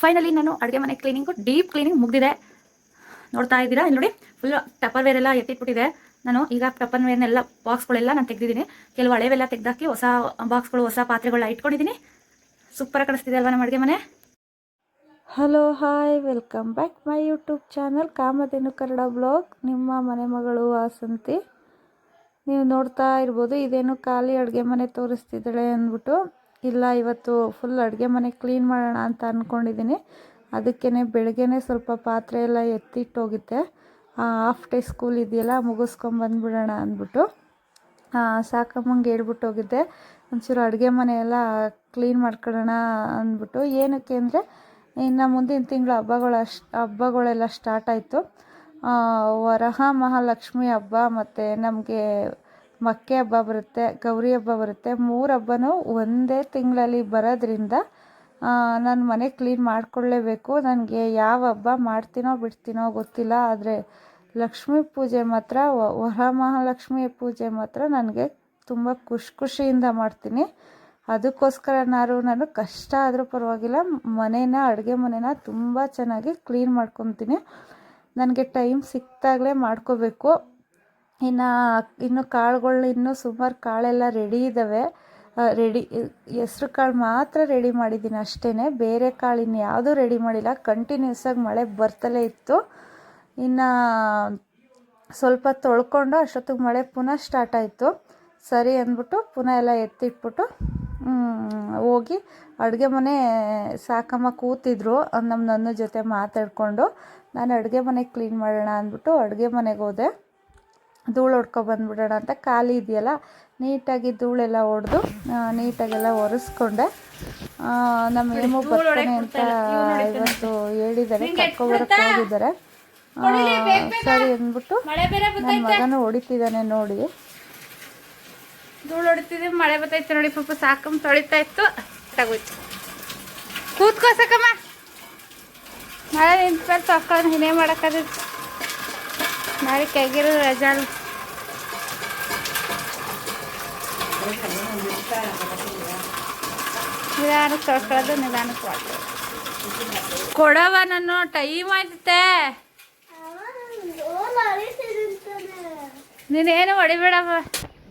Finally ನಾನು ಅಡುಗೆ ಮನೆ ಕ್ಲೀನಿಂಗು ಡೀಪ್ ಕ್ಲೀನಿಂಗ್ ಮುಗಿದಿದೆ. ನೋಡ್ತಾ ಇದ್ದೀರಾ? ಇಲ್ಲಿ ನೋಡಿ ಫುಲ್ ಟಪರ್ ವೇರ್ ಎಲ್ಲ ಎತ್ತಿಟ್ಬಿಟ್ಟಿದೆ. ನಾನು ಈಗ ಟಪರ್ ವೇರ್ನೆಲ್ಲ ಬಾಕ್ಸ್ಗಳೆಲ್ಲ ನಾನು ತೆಗೆದಿದ್ದೀನಿ. ಕೆಲವು ಹಳೆವೆಲ್ಲ ತೆಗೆದಾಕಿ ಹೊಸ ಬಾಕ್ಸ್ಗಳು ಹೊಸ ಪಾತ್ರೆಗಳನ್ನ ಇಟ್ಕೊಂಡಿದ್ದೀನಿ. ಸೂಪರಾಗಿ ಕಳಿಸ್ತಿದೆ ಅಲ್ವಾ ನಮ್ಮ ಅಡುಗೆ ಮನೆ? Hello hi welcome back my YouTube channel Kamadhenu Kannada blog ನಿಮ್ಮ ಮನೆ ಮಗಳು ವಾಸಂತಿ ನೀವು ನೋಡ್ತಾ ಇರ್ಬೋದು, ಇದೇನು ಖಾಲಿ ಅಡುಗೆ ಮನೆ ತೋರಿಸ್ತಿದ್ದಾಳೆ ಅಂದ್ಬಿಟ್ಟು. ಇಲ್ಲ, ಇವತ್ತು ಫುಲ್ ಅಡುಗೆ ಮನೆ ಕ್ಲೀನ್ ಮಾಡೋಣ ಅಂತ ಅಂದ್ಕೊಂಡಿದ್ದೀನಿ ಅದಕ್ಕೇ ಬೆಳಗ್ಗೆನೇ ಸ್ವಲ್ಪ ಪಾತ್ರೆ ಎಲ್ಲ ಎತ್ತಿಟ್ಟೋಗಿದ್ದೆ. ಹಾಫ್ ಡೇ ಸ್ಕೂಲ್ ಇದೆಯಲ್ಲ ಮುಗಿಸ್ಕೊಂಬಂದ್ಬಿಡೋಣ ಅಂದ್ಬಿಟ್ಟು. ಸಾಕಮ್ಮಂಗೆ ಹೇಳ್ಬಿಟ್ಟು ಹೋಗಿದ್ದೆ ಒಂಚೂರು ಅಡುಗೆ ಮನೆ ಎಲ್ಲ ಕ್ಲೀನ್ ಮಾಡ್ಕೊಳ್ಳೋಣ ಅಂದ್ಬಿಟ್ಟು. ಏನಕ್ಕೆ ಅಂದರೆ, ಇನ್ನು ಮುಂದಿನ ತಿಂಗಳು ಹಬ್ಬಗಳು ಅಷ್ಟು, ಹಬ್ಬಗಳೆಲ್ಲ ಸ್ಟಾರ್ಟ್ ಆಯಿತು. ವರಹ ಮಹಾಲಕ್ಷ್ಮಿ ಹಬ್ಬ ಮತ್ತು ನಮಗೆ ಮಕ್ಕೆ ಹಬ್ಬ ಬರುತ್ತೆ, ಗೌರಿ ಹಬ್ಬ ಬರುತ್ತೆ. ಮೂರು ಹಬ್ಬನೂ ಒಂದೇ ತಿಂಗಳಲ್ಲಿ ಬರೋದ್ರಿಂದ ನಾನು ಮನೆ ಕ್ಲೀನ್ ಮಾಡಿಕೊಳ್ಳೇಬೇಕು. ನನಗೆ ಯಾವ ಹಬ್ಬ ಮಾಡ್ತೀನೋ ಬಿಡ್ತೀನೋ ಗೊತ್ತಿಲ್ಲ, ಆದರೆ ಲಕ್ಷ್ಮೀ ಪೂಜೆ ಮಾತ್ರ ವರಮಹಾಲಕ್ಷ್ಮಿ ಪೂಜೆ ಮಾತ್ರ ನನಗೆ ತುಂಬ ಖುಷಿ ಖುಷಿಯಿಂದ ಮಾಡ್ತೀನಿ. ಅದಕ್ಕೋಸ್ಕರ ನಾನು ಕಷ್ಟ ಆದರೂ ಪರವಾಗಿಲ್ಲ, ಮನೇನ, ಅಡುಗೆ ಮನೇನ ತುಂಬ ಚೆನ್ನಾಗಿ ಕ್ಲೀನ್ ಮಾಡ್ಕೊತೀನಿ. ನನಗೆ ಟೈಮ್ ಸಿಕ್ತಾಗಲೇ ಮಾಡ್ಕೋಬೇಕು. ಇನ್ನು ಇನ್ನು ಕಾಳುಗಳು ಇನ್ನೂ ಸುಮಾರು ಕಾಳೆಲ್ಲ ರೆಡಿ ಇದ್ದಾವೆ ರೆಡಿ ಹೆಸ್ರು ಕಾಳು ಮಾತ್ರ ರೆಡಿ ಮಾಡಿದ್ದೀನಿ ಅಷ್ಟೇ ಬೇರೆ ಕಾಳು ಇನ್ನು ಯಾವುದೂ ರೆಡಿ ಮಾಡಿಲ್ಲ. ಕಂಟಿನ್ಯೂಸ್ ಆಗಿ ಮಳೆ ಬರ್ತಲೇ ಇತ್ತು. ಇನ್ನು ಸ್ವಲ್ಪ ತೊಳ್ಕೊಂಡು ಅಷ್ಟೊತ್ತಿಗೆ ಮಳೆ ಪುನಃ ಸ್ಟಾರ್ಟ್ ಆಯಿತು. ಸರಿ ಅಂದ್ಬಿಟ್ಟು ಪುನಃ ಎಲ್ಲ ಎತ್ತಿಟ್ಬಿಟ್ಟು ಹೋಗಿ ಅಡುಗೆ ಮನೆ ಸಾಕಮ್ಮ ಕೂತಿದ್ರು. ನಮ್ಮ ನನ್ನ ಜೊತೆ ಮಾತಾಡಿಕೊಂಡು, ನಾನು ಅಡುಗೆ ಮನೆ ಕ್ಲೀನ್ ಮಾಡೋಣ ಅಂದ್ಬಿಟ್ಟು ಅಡುಗೆ ಮನೆಗೆ ಹೋದೆ. ಧೂಳು ಹೊಡ್ಕೊ ಬಂದ್ಬಿಡೋಣ ಅಂತ ಖಾಲಿ ಇದೆಯಲ್ಲ ನೀಟಾಗಿ ಧೂಳೆಲ್ಲ ಹೊಡೆದು ನೀಟಾಗೆಲ್ಲ ಒರೆಸ್ಕೊಂಡೆ. ನಮ್ಮ ಹೇಮು ಬರ್ತಾನೆ ಅಂತ ಇವತ್ತು ಹೇಳಿದ್ದಾರೆ ಕರ್ಕೊಬರಕ್ಕೆ ಹೋಗಿದ್ದಾರೆ ಆ, ಸರಿ ಅಂದ್ಬಿಟ್ಟು ನನ್ನ ಮಗನೂ ಹೊಡಿತಿದ್ದಾನೆ ನೋಡಿ. ಧೂಳು ಹೊಡಿತಿದ್ದೀವಿ ಮಳೆ ಬರ್ತೈತೆ ನೋಡಿ ಪಾಪ ಸಾಕಮ್ಮ ತೊಳಿತಾ ಇತ್ತು. ತಗೋಯ್ತು. ಕೂತ್ಕೋ ಸಾಕಮ್ಮ. ಮಳೆ ನಿಂತ್ಕೊಂಡು ತಕೊಂಡು ಹಿನೇ ಮಾಡೋಕ್ಕದ ನಾಳೆ ಕೈಗಿರೋ ರಜಾ ನಿಧಾನಕ್ಕೆ ತೊಳ್ಕೊಳ್ಳೋದು ನಿಧಾನಕ್ಕೆ ಮಾಡ್ಕೊಳ್ಳೋದು ಕೊಡವ ನಾನು ಟೈಮ್ ಆಯ್ತತೆ. ನೀನೇನು ಹೊಡಿಬೇಡವ?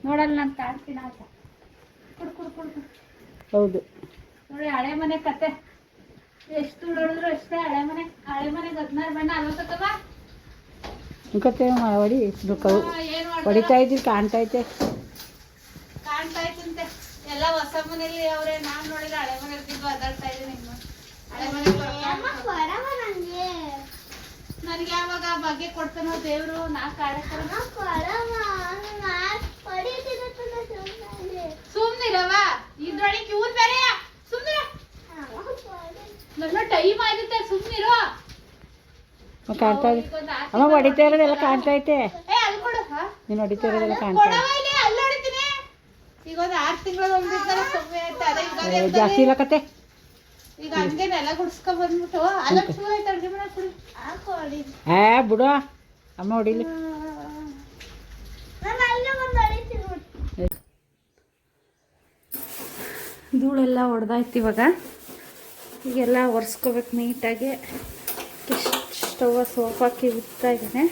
ನೋಡಲ್ಲ ನಾನು ಆತ ಕುಡ್. ಹೌದು. ನೋಡಿ ಹಳೆ ಮನೆ ಕತೆ. ಎಷ್ಟು ನೋಡಿದ್ರು ಅಷ್ಟೇ ಹಳೆ ಮನೆ. ಹಳೆ ಹದಿನಾರು ಬಣ್ಣ ಅಲ್ವತ್ತವ ಕತೆ ಹೊಡಿ. ಹೊಡಿತಾ ಇದ್ದೀವಿ ಕಾಣ್ತಾ ಐತೆ ಎಲ್ಲ ಹೊಸ ಮನೆಯಲ್ಲಿ ಅವ್ರೆ ನಾನ್ ನೋಡಿದ್ರೆ ಹಳೆ ಮನೆ ಇರ್ತಿದ್ವು ಅದಾಡ್ತಾ ಇದೀನಿ ಇನ್ನು. ಹಳೆ ಮನೆ ನನಗೆ ಯಾವಾಗ ಬಗ್ಗೆ ಕೊಡ್ತಾನೋ ದೇವ್ರು ನಾ ಕಾಡಕ್ಕಾರ ಸುಮ್ನಿರವ ಇದ್ರೊಳಗೆ ಇವ್ನ್ ಬೇರೆ. ಸುಮ್ನಿರ. ನನ್ನ ಟೈಮ್ ಆಗಿತ್ತೆ ಸುಮ್ನಿರು. ಕಾಣ್ತಾ ಅಮ್ಮ ಹೊಡಿತಾ ಇರೋದೆಲ್ಲ ಕಾಣ್ತಾ ಐತೆ. ನೀನು ಹೊಡಿತಾ ಇರೋದೆಲ್ಲ ಕಾಣ್ತಾ ಕೊಡವ ಇಲ್ಲಿ ಅಲ್ಲಿ ಹೊಡಿತೀನಿ ಈಗ ಒಂದು ಆರು ಅದೇ. ಜಾಸ್ತಿ ಇಲ್ಲ ಕತೆ. ಈಗ ಹಂಗೆ ನೆಲ ಗುಡ್ಸ್ಕೊಂಡ್ ಬಂದ್ಬಿಟ್ಟು ಅಲ್ಲ ಚಲೋ ಐತೆ ಅಡ್ಗೆ ಮಾಡಕ್ ಕೊಡಿ ಹಾಕೊಳ್ಳಿ ಏ ಬಿಡು. ಅಮ್ಮ ಹೊಡಿಲಿ. ಧೂಳೆಲ್ಲ ಹೊಡೆದಾಯ್ತು ಇವಾಗ. ಈಗೆಲ್ಲ ಒರೆಸ್ಕೋಬೇಕು ನೀಟಾಗಿ. ಸ್ಟವ್ ಸೋಫಾಕಿ ಹಾಕಿ ಉತ್ತಾ ಇದ್ದೇನೆ.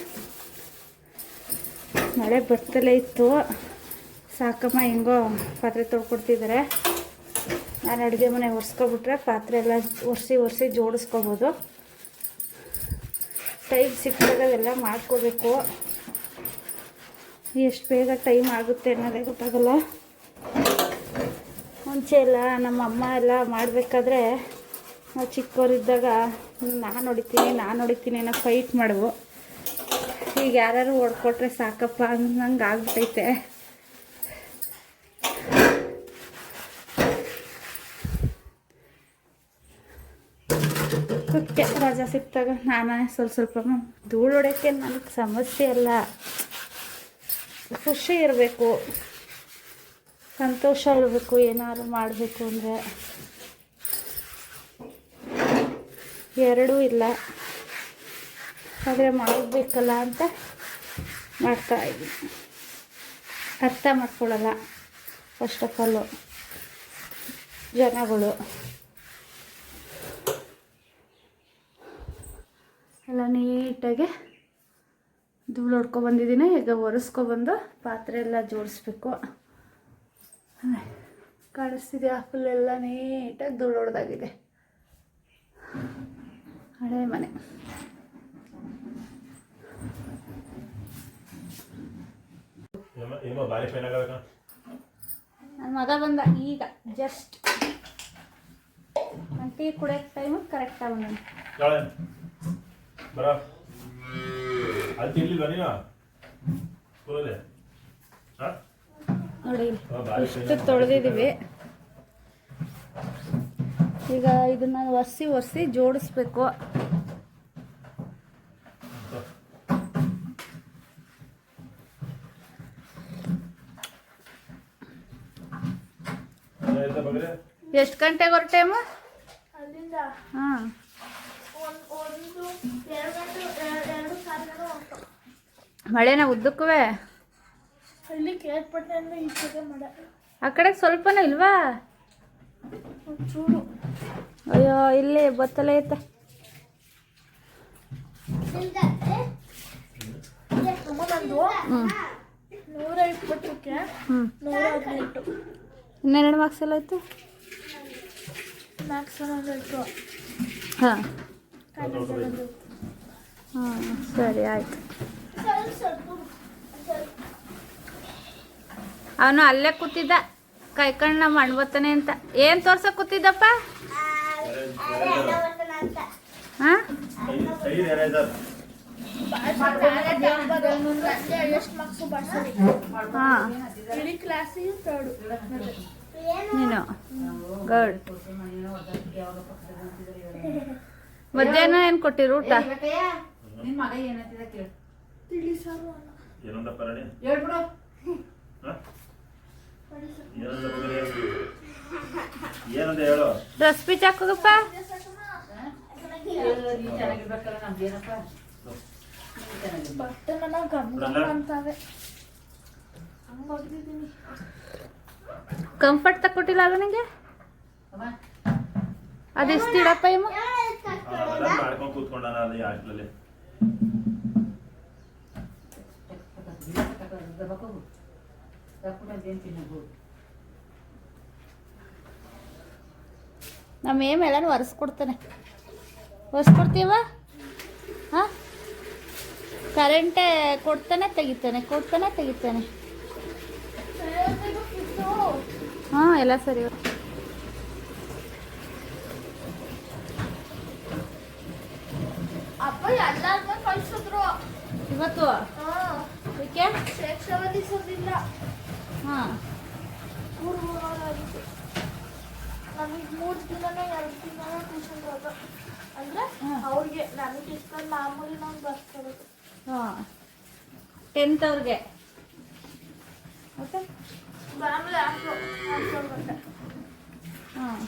ಮಳೆ ಬರ್ತಲೇ ಇತ್ತು. ಸಾಕಮ್ಮ, ಹೆಂಗೋ ಪಾತ್ರೆ ತೊಳ್ಕೊಡ್ತಿದ್ದಾರೆ ನಾನು ಅಡುಗೆ ಮನೆ ಒರೆಸ್ಕೊಬಿಟ್ರೆ ಪಾತ್ರೆ ಎಲ್ಲ ಒರೆಸಿ ಒರೆಸಿ ಜೋಡಿಸ್ಕೋಬೋದು. ಟೈಮ್ ಸಿಕ್ಕಿದಾಗ ಅವೆಲ್ಲ ಮಾಡ್ಕೋಬೇಕು. ಎಷ್ಟು ಬೇಗ ಟೈಮ್ ಆಗುತ್ತೆ ಅನ್ನೋದೇ ಗೊತ್ತಾಗಲ್ಲ. ಮುಂಚೆ ಎಲ್ಲ ನಮ್ಮ ಅಮ್ಮ ಎಲ್ಲ ಮಾಡಬೇಕಾದ್ರೆ ನಾವು ಚಿಕ್ಕವರಿದ್ದಾಗ ನಾನು ಹೊಡಿತೀನಿ ನಾನು ಹೊಡಿತೀನಿ ಅನ್ನೋ ಫೈಟ್ ಮಾಡುವು. ಈಗ ಯಾರು ಹೊಡ್ಕೊಟ್ರೆ ಸಾಕಪ್ಪ ಅನ್ನಂಗೆ ಆಗ್ಬಿಟ್ಟೈತೆ ಅದಕ್ಕೆ ರಜ ಸಿಕ್ತಾಗ ನಾನೇ ಸ್ವಲ್ಪ ಸ್ವಲ್ಪ ಧೂಳು ಹೊಡೆಯೋಕ್ಕೆ ನನಗೆ ಸಮಸ್ಯೆ ಅಲ್ಲ. ಖುಷಿ ಇರಬೇಕು. ಸಂತೋಷ ಇರಬೇಕು ಏನಾದ್ರು ಮಾಡಬೇಕು ಅಂದರೆ. ಎರಡೂ ಇಲ್ಲ. ಆದರೆ ಮಾಡಬೇಕಲ್ಲ ಅಂತ ಮಾಡ್ತಾ ಇದ್ದೀನಿ. ಅರ್ಥ ಮಾಡ್ಕೊಳ್ಳಲ್ಲ ಫಸ್ಟ್ ಆಫ್ ಆಲು ಜನಗಳು. ನೀಟಾಗಿ ಧೂಳು ಹೊಡ್ಕೊಬಂದಿದ್ದೀನಿ. ಈಗ ಒರೆಸ್ಕೊಬಂದು ಪಾತ್ರೆ ಎಲ್ಲ ಜೋಡಿಸ್ಬೇಕು. ಕಾಣಿಸ್ತಿದೆ ಫುಲ್ ಫುಲ್ಲೆಲ್ಲ ನೀಟಾಗಿ ಧೂಳು ಹೊಡೆದಾಗಿದೆ. ಹಳೆ ಮನೆ. ನನ್ನ ಮಗ ಬಂದ ಈಗ ಜಸ್ಟ್ ನಾನು ಟೀ ಕುಡಿಯೋಕೆ ಟೈಮು ಕರೆಕ್ಟಾಗಿ ಬಂದ ಯಾಳೆ ಬರ. ಅಲ್ಲಿ ನೀನು ಸ್ಕೂಲಲ್ಲಿ ಹಾಂ. ನೋಡಿ ಇಷ್ಟು ತೊಳೆದಿದ್ದೀವಿ. ಈಗ ಇದನ್ನ ಒರೆಸಿ ಒರೆಸಿ ಜೋಡಿಸ್ಬೇಕು. ಎಷ್ಟು ಗಂಟೆಗೆ ಹೊರಟೇಮ ಅಲ್ಲಿಂದ. ಹಾಂ. ಮಳೆನ ಉದ್ದಕ್ಕೂ ಆ ಕಡೆ ಸ್ವಲ್ಪನೂ ಇಲ್ವಾ? ಅಯ್ಯೋ ಇಲ್ಲಿ ಬತ್ತಲೆ ಐತೆ. ಇನ್ನೆರಡು ಮಾರ್ಕ್ಸ್ ಎಲ್ಲ ಆಯ್ತು? ಹಾಂ. ಹಾಂ ಸರಿ ಆಯ್ತು. ಅವನು ಅಲ್ಲೇ ಕೂತಿದ್ದ. ಕೈ ನಮ್ಮ ಅಣ್ಣ ಅಂತ. ಏನು ತೋರ್ಸ ಕೂತಿದ್ದಪ್ಪ? ನೀನು. ಮಧ್ಯಾಹ್ನ ಏನು ಕೊಟ್ಟಿರು ಊಟ? ತಿಳಿ ಸಾರು ಅನ್ನ ಏನೊಂದಪ್ಪ ರಾಣಿ ಹಾಂ ಏನಂದ ಏನಂದ ಹೇಳು? ಡ್ರೆಸ್ ಪೀಚ್ ಹಾಕೋದಪ್ಪ? ಬಟ್ಟೆ ನನ್ನ ಅಂತಾವೆ ಹಂಗೆ ಕಂಫರ್ಟ್ ತಕ್ಕೊಟ್ಟಿಲ್ಲ ಅಲ್ಲ ನಿಂಗೆ? ಅದೆಷ್ಟಿಡಪ್ಪ ಇಮ್ಮ? ಮಾಡ್ಕೊಂಡು ಕೂತ್ಕೊಂಡಾನ ನಮ್ಮ ಏಮ್ ಎಲ್ಲಾನು ಒರೆಸ್ಕೊಡ್ತಾನೆ. ಒರೆಸ್ಕೊಡ್ತೀವ? ಹಾಂ? ಕರೆಂಟೇ ಕೊಡ್ತಾನೆ ತೆಗಿತಾನೆ ಕೊಡ್ತಾನೆ ತೆಗಿತಾನೆ. ಹಾಂ ಎಲ್ಲ ಸರಿ ಅಪ್ಪ ಎಲ್ಲ ಕಳ್ಸಿದ್ರು. ಇವತ್ತು? ದಿವಸದಿಂದ ಹಾಂ. ಮೂರು ಮೂರಾಗಿತ್ತು ನಮಗೆ ಮೂರು ದಿನನೇ ಎರಡು ದಿನನೇ ಟ್ಯೂಷನ್ ಅಂದ್ರೆ. ಅವ್ರಿಗೆ ಇಸ್ಕೊಂಡು ಮಾಮೂಲಿ ನಾವು ಬರ್ಸ್ಕೊಬೇಕು ಹಾಂ. ಟೆಂತ್ ಅವ್ರಿಗೆ. ಓಕೆ ಮಾಮೂಲಿ ಹಾಕೋ ಹಾಕ್ಕೊಂಡು ಹಾಂ.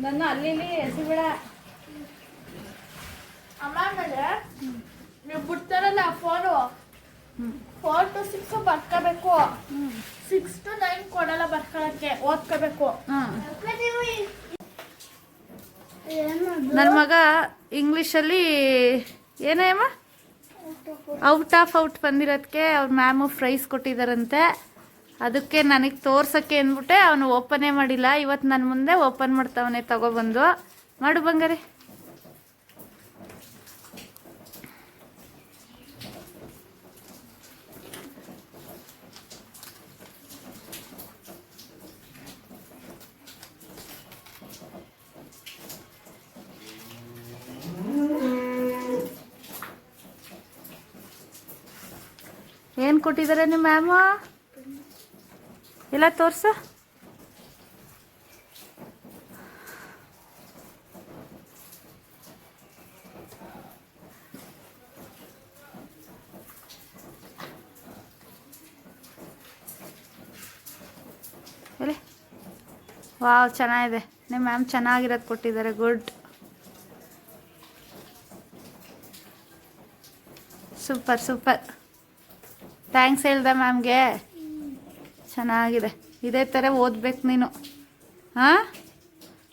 ನನ್ನ ಅಲ್ಲಿ ಇಲ್ಲಿ ಎಸಿಬೇಡ ಆಮೇಲೆ ನೀವು ಬಿಡ್ತಾರಲ್ಲ ಫೋನು ಫೋರ್ ಟು ಸಿಕ್ಸ್ ಬರ್ಕೋಬೇಕು. ಸಿಕ್ಸ್ ಟು ನೈನ್ ಕೊಡಲ್ಲ ಬರ್ಕೊಳಕ್ಕೆ, ಓದ್ಕೋಬೇಕು. ನನ್ನ ಮಗ ಇಂಗ್ಲೀಷಲ್ಲಿ ಏನೇಮ್ಮ ಔಟ್ ಆಫ್ ಔಟ್ ಬಂದಿರೋದಕ್ಕೆ ಅವ್ರ ಮ್ಯಾಮು ಪ್ರೈಸ್ ಕೊಟ್ಟಿದ್ದಾರಂತೆ ಅದಕ್ಕೆ ನನಗೆ ತೋರ್ಸೋಕ್ಕೆ ಅಂದ್ಬಿಟ್ಟೆ, ಅವನು ಓಪನೇ ಮಾಡಿಲ್ಲ. ಇವತ್ತು ನನ್ನ ಮುಂದೆ ಓಪನ್ ಮಾಡ್ತಾವನೆ ತಗೊಬಂದು ಮಾಡು ಬಂಗಾರೆ. ಏನು ಕೊಟ್ಟಿದ್ದಾರೆ ನಿಮ್ಮ ಮ್ಯಾಮ? ಎಲ್ಲ ತೋರ್ಸ. ಎಲ್ಲಿ? ವಾವ್, ಚೆನ್ನಾಗಿದೆ. ನಿಮ್ಮ ಮ್ಯಾಮ್ ಚೆನ್ನಾಗಿರೋದು ಕೊಟ್ಟಿದ್ದಾರೆ, ಗುಡ್. Super super. ಥ್ಯಾಂಕ್ಸ್ ಹೇಳ್ದೆ ಮ್ಯಾಮ್ಗೆ ಚೆನ್ನಾಗಿದೆ. ಇದೇ ಥರ ಓದ್ಬೇಕು ನೀನು. ಹಾಂ?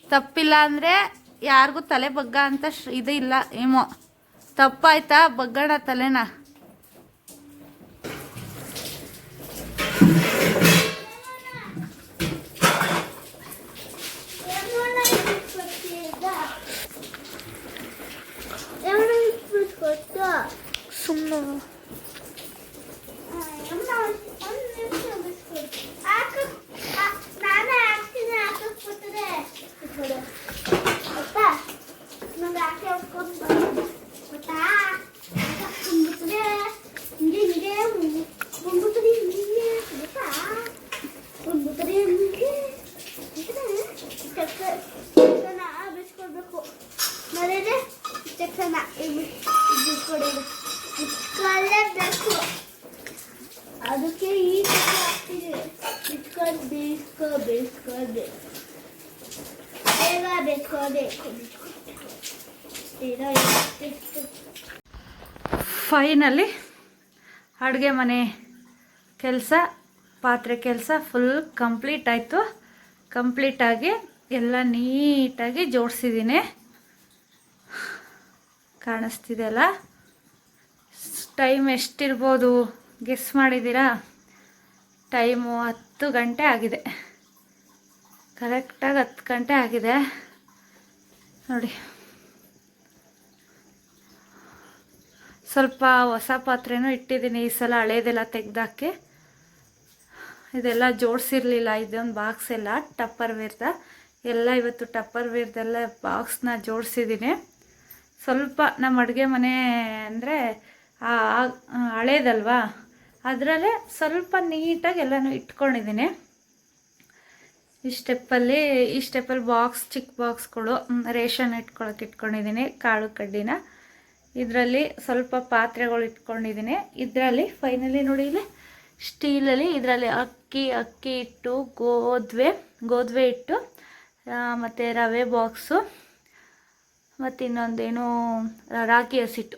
ತಪ್ಪಿಲ್ಲ ಅಂದರೆ ಯಾರಿಗೂ ತಲೆ ಬಗ್ಗ ಅಂತ ಶ್- ಇದು ಇಲ್ಲ, ಏಮೋ. ತಪ್ಪಾಯ್ತಾ? ಬಗ್ಗಣ ತಲೆನ. ಫೈನಲಿ ಅಡುಗೆ ಮನೆ ಕೆಲಸ, ಪಾತ್ರೆ ಕೆಲಸ ಫುಲ್ ಕಂಪ್ಲೀಟ್ ಆಯಿತು. ಕಂಪ್ಲೀಟಾಗಿ ಎಲ್ಲ ನೀಟಾಗಿ ಜೋಡಿಸಿದ್ದೀನಿ. ಕಾಣಿಸ್ತಿದೆಯಲ್ಲ ಟೈಮ್ ಎಷ್ಟಿರ್ಬೋದು? ಗೆಸ್ ಮಾಡಿದ್ದೀರಾ? ಟೈಮು ಹತ್ತು ಗಂಟೆ ಆಗಿದೆ. ಕರೆಕ್ಟಾಗಿ ಹತ್ತು ಗಂಟೆ ಆಗಿದೆ. ನೋಡಿ. ಸ್ವಲ್ಪ ಹೊಸ ಪಾತ್ರೆನೂ ಇಟ್ಟಿದ್ದೀನಿ. ಈ ಸಲ ಹಳೇದೆಲ್ಲ ತೆಗ್ದಾಕೆ. ಇದೆಲ್ಲ ಜೋಡಿಸಿರ್ಲಿಲ್ಲ. ಇದೊಂದು ಬಾಕ್ಸ್ ಎಲ್ಲ ಟಪ್ಪರ್ ವೇರ್ದ ಎಲ್ಲ ಇವತ್ತು ಟಪ್ಪರ್ ವೇರ್ದೆಲ್ಲ ಬಾಕ್ಸ್ನ ಜೋಡಿಸಿದ್ದೀನಿ. ಸ್ವಲ್ಪ ನಮ್ಮ ಅಡುಗೆ ಮನೆ ಅಂದರೆ ಹಳೇದಲ್ವಾ? ಅದರಲ್ಲೇ ಸ್ವಲ್ಪ ನೀಟಾಗಿ ಎಲ್ಲನೂ ಇಟ್ಕೊಂಡಿದ್ದೀನಿ. ಈ ಸ್ಟೆಪ್ಪಲ್ಲಿ ಈ ಸ್ಟೆಪ್ಪಲ್ಲಿ ಬಾಕ್ಸ್ ಚಿಕ್ಕ ಬಾಕ್ಸ್ಗಳು ರೇಷನ್ ಇಟ್ಕೊಳಕ್ಕೆ ಇಟ್ಕೊಂಡಿದ್ದೀನಿ. ಕಾಳು ಕಡ್ಡಿನ. ಇದರಲ್ಲಿ ಸ್ವಲ್ಪ ಪಾತ್ರೆಗಳು ಇಟ್ಕೊಂಡಿದ್ದೀನಿ. ಇದರಲ್ಲಿ ಫೈನಲಿ ನೋಡಿ ಇಲ್ಲಿ ಸ್ಟೀಲಲ್ಲಿ ಇದರಲ್ಲಿ ಅಕ್ಕಿ ಅಕ್ಕಿ ಇಟ್ಟು ಗೋದ್ವೆ ಗೋದ್ವೆ ಇಟ್ಟು ಮತ್ತು ರವೆ ಬಾಕ್ಸು ಮತ್ತು ಇನ್ನೊಂದೇನು ರಾಗಿ ಹಸಿಟ್ಟು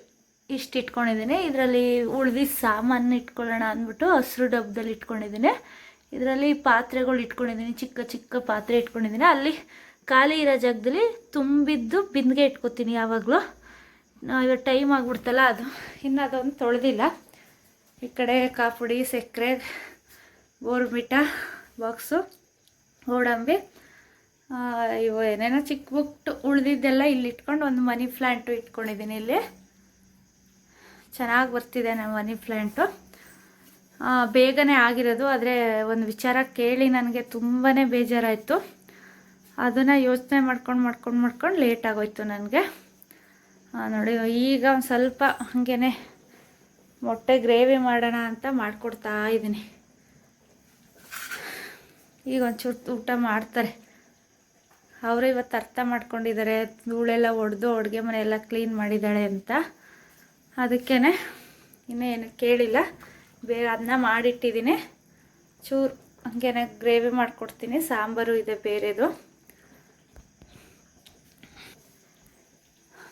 ಇಷ್ಟು ಇಟ್ಕೊಂಡಿದ್ದೀನಿ. ಇದರಲ್ಲಿ ಉಳಿದಿ ಸಾಮಾನು ಇಟ್ಕೊಳ್ಳೋಣ ಅಂದ್ಬಿಟ್ಟು ಹಸಿರು ಡಬ್ಬದಲ್ಲಿ ಇಟ್ಕೊಂಡಿದ್ದೀನಿ. ಇದರಲ್ಲಿ ಪಾತ್ರೆಗಳು ಇಟ್ಕೊಂಡಿದ್ದೀನಿ, ಚಿಕ್ಕ ಚಿಕ್ಕ ಪಾತ್ರೆ ಇಟ್ಕೊಂಡಿದ್ದೀನಿ. ಅಲ್ಲಿ ಖಾಲಿ ಇರೋ ಜಾಗದಲ್ಲಿ ತುಂಬಿದ್ದು ಬಿಂದಿಗೆ ಇಟ್ಕೊತೀನಿ ಯಾವಾಗಲೂ. ಇವತ್ತು ಟೈಮ್ ಆಗ್ಬಿಡ್ತಲ್ಲ, ಅದು ಇನ್ನು ಅದೊಂದು ತೊಳೆದಿಲ್ಲ. ಈ ಕಡೆ ಕಾಪುಡಿ, ಸಕ್ಕರೆ ಬೋರ್ಮಿಟ ಬಾಕ್ಸು, ಗೋಡಂಬಿ ಇವು ಏನೇನೋ ಚಿಕ್ಕ ಬುಕ್ಟು ಉಳ್ದಿದ್ದೆಲ್ಲ ಇಲ್ಲಿ ಇಟ್ಕೊಂಡು ಒಂದು ಮನಿ ಪ್ಲ್ಯಾಂಟು ಇಟ್ಕೊಂಡಿದ್ದೀನಿ ಇಲ್ಲಿ. ಚೆನ್ನಾಗಿ ಬರ್ತಿದೆ ನಮ್ಮ ಮನಿ ಪ್ಲ್ಯಾಂಟು ಬೇಗನೆ ಆಗಿರೋದು, ಆದರೆ ಒಂದು ವಿಚಾರ ಕೇಳಿ ನನಗೆ ತುಂಬಾ ಬೇಜಾರಾಯಿತು. ಅದನ್ನು ಯೋಚನೆ ಮಾಡ್ಕೊಂಡು ಮಾಡ್ಕೊಂಡು ಮಾಡ್ಕೊಂಡು ಲೇಟ್ ಆಗೋಯ್ತು ನನಗೆ. ನೋಡಿ, ಈಗ ಒಂದು ಸ್ವಲ್ಪ ಹಾಗೇ ಮೊಟ್ಟೆ ಗ್ರೇವಿ ಮಾಡೋಣ ಅಂತ ಮಾಡಿಕೊಡ್ತಾ ಇದ್ದೀನಿ ಈಗ ಒಂಚೂರು ಊಟ ಮಾಡ್ತಾರೆ. ಅವರು ಇವತ್ತು ಅರ್ಥ ಮಾಡ್ಕೊಂಡಿದ್ದಾರೆ, ಧೂಳೆಲ್ಲ ಒಡೆದು ಅಡುಗೆ ಮನೆ ಎಲ್ಲ ಕ್ಲೀನ್ ಮಾಡಿದ್ದಾಳೆ ಅಂತ. ಅದಕ್ಕೇ ಇನ್ನೂ ಏನು ಕೇಳಿಲ್ಲ. ಬೇರೆ ಅದನ್ನ ಮಾಡಿಟ್ಟಿದ್ದೀನಿ. ಚೂರು ಹಂಗೇನೆ ಗ್ರೇವಿ ಮಾಡಿಕೊಡ್ತೀನಿ. ಸಾಂಬಾರು ಇದೆ ಬೇರೆದು.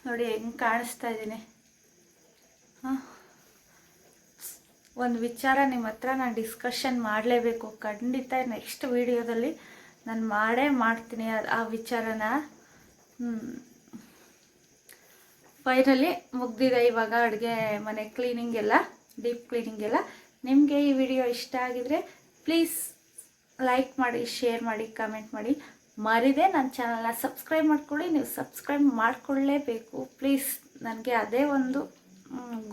ನೋಡಿ ಹೆಂಗೆ ಕಾಣಿಸ್ತಾ ಇದ್ದೀನಿ. ಹಾಂ. ಒಂದು ವಿಚಾರ ನಿಮ್ಮ ಹತ್ರ ನಾನು ಡಿಸ್ಕಷನ್ ಮಾಡಲೇಬೇಕು. ಖಂಡಿತ ನೆಕ್ಸ್ಟ್ ವಿಡಿಯೋದಲ್ಲಿ ನಾನು ಮಾಡೇ ಮಾಡ್ತೀನಿ ಆ- ವಿಚಾರನ. ಫೈನಲಿ ಮುಗ್ದಿದೆ ಇವಾಗ ಅಡುಗೆ ಮನೆ ಕ್ಲೀನಿಂಗ್ ಎಲ್ಲ ಡೀಪ್ ಕ್ಲೀನಿಂಗ್ ಎಲ್ಲ. ನಿಮಗೆ ಈ ವಿಡಿಯೋ ಇಷ್ಟ ಆಗಿದರೆ ಪ್ಲೀಸ್ ಲೈಕ್ ಮಾಡಿ ಶೇರ್ ಮಾಡಿ ಕಮೆಂಟ್ ಮಾಡಿ. ಮರಿದೆ. ನನ್ನ ಚಾನಲ್ನ ಸಬ್ಸ್ಕ್ರೈಬ್ ಮಾಡ್ಕೊಳ್ಳಿ. ನೀವು ಸಬ್ಸ್ಕ್ರೈಬ್ ಮಾಡಿಕೊಳ್ಳೇಬೇಕು. ಪ್ಲೀಸ್ ನನಗೆ ಅದೇ ಒಂದು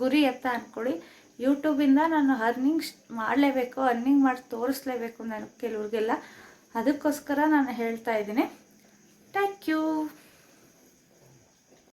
ಗುರಿ ಅಂತ ಅಂದ್ಕೊಳ್ಳಿ ಯೂಟ್ಯೂಬಿಂದ ನಾನು ಅರ್ನಿಂಗ್ ಮಾಡಲೇಬೇಕು, ಅರ್ನಿಂಗ್ ಮಾಡಿ ತೋರಿಸ್ಲೇಬೇಕು ನಾನು ಕೆಲವ್ರಿಗೆಲ್ಲ. ಅದಕ್ಕೋಸ್ಕರ ನಾನು ಹೇಳ್ತಾ ಇದ್ದೀನಿ. Thank you.